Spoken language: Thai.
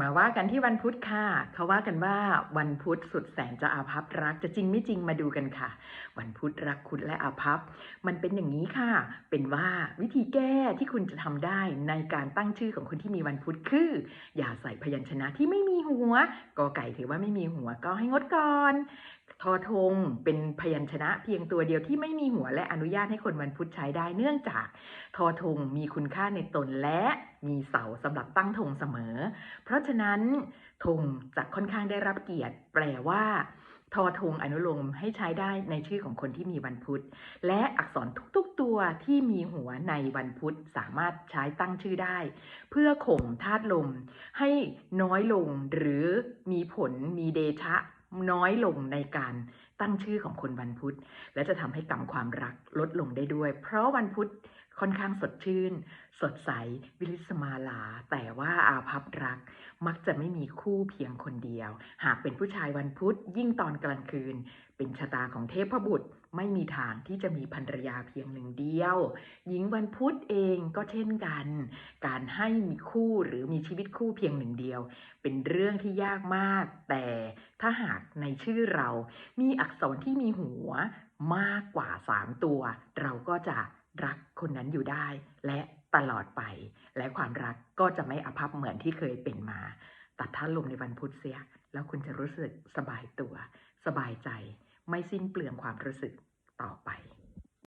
มาว่ากันที่วันพุธค่ะ เขาว่ากันว่าวันพุธสุดแสนจะอาภัพรักจะจริงไม่จริงมาดูกันค่ะ วันพุธรักคุณและอาภัพ มันเป็นอย่างนี้ค่ะ เป็นว่าวิธีแก้ที่คุณจะทำได้ในการตั้งชื่อของคนที่มีวันพุธคือ อย่าใส่พยัญชนะที่ไม่มีหัวกอไก่ถือว่าไม่มีหัวก็ให้งดก่อนทอทงเป็นพยัญชนะเพียงตัวเดียวที่ไม่มีหัวและอนุญาตให้คนวันพุธใช้ได้เนื่องจาก ทอทงมีคุณค่าในตนและ มีเสาสำหรับตั้งธงเสมอ เพราะฉะนั้นธงจะค่อนข้างได้รับเกียรติ แปลว่าทอทงอนุโลมให้ใช้ได้ในชื่อของคนที่มีวันพุธ และอักษรทุกๆตัวที่มีหัวในวันพุธสามารถใช้ตั้งชื่อได้ เพื่อข่มธาตุลม ให้น้อยลงหรือมีผลมีเดชะน้อยลงในการตั้งชื่อของคนวันพุธ และจะทำให้กรรมความรักลดลงได้ด้วย เพราะวันพุธ ค่อนข้างสดชื่น สดใส วิลิสมาลา แต่ว่าอาภัพรัก มักจะไม่มีคู่เพียงคนเดียว หากเป็นผู้ชายวันพุธยิ่งตอนกลางคืน เป็นชะตาของเทพบุตรไม่มีทางที่จะมีภรรยาเพียงหนึ่งเดียว หญิงวันพุธเองก็เช่นกัน การให้มีคู่หรือมีชีวิตคู่เพียงหนึ่งเดียว เป็นเรื่องที่ยากมาก แต่ถ้าหากในชื่อเรามีอักษรที่มีหัวมากกว่า3ตัว เราก็จะ รักคนนั้นอยู่ได้ และตลอดไป และความรักก็จะไม่อภัพเหมือนที่เคยเป็นมา ตัดท่านลมในวันพุธเสีย แล้วคุณจะรู้สึกสบายตัว สบายใจ ไม่สิ้นเปลืองความรู้สึกต่อไป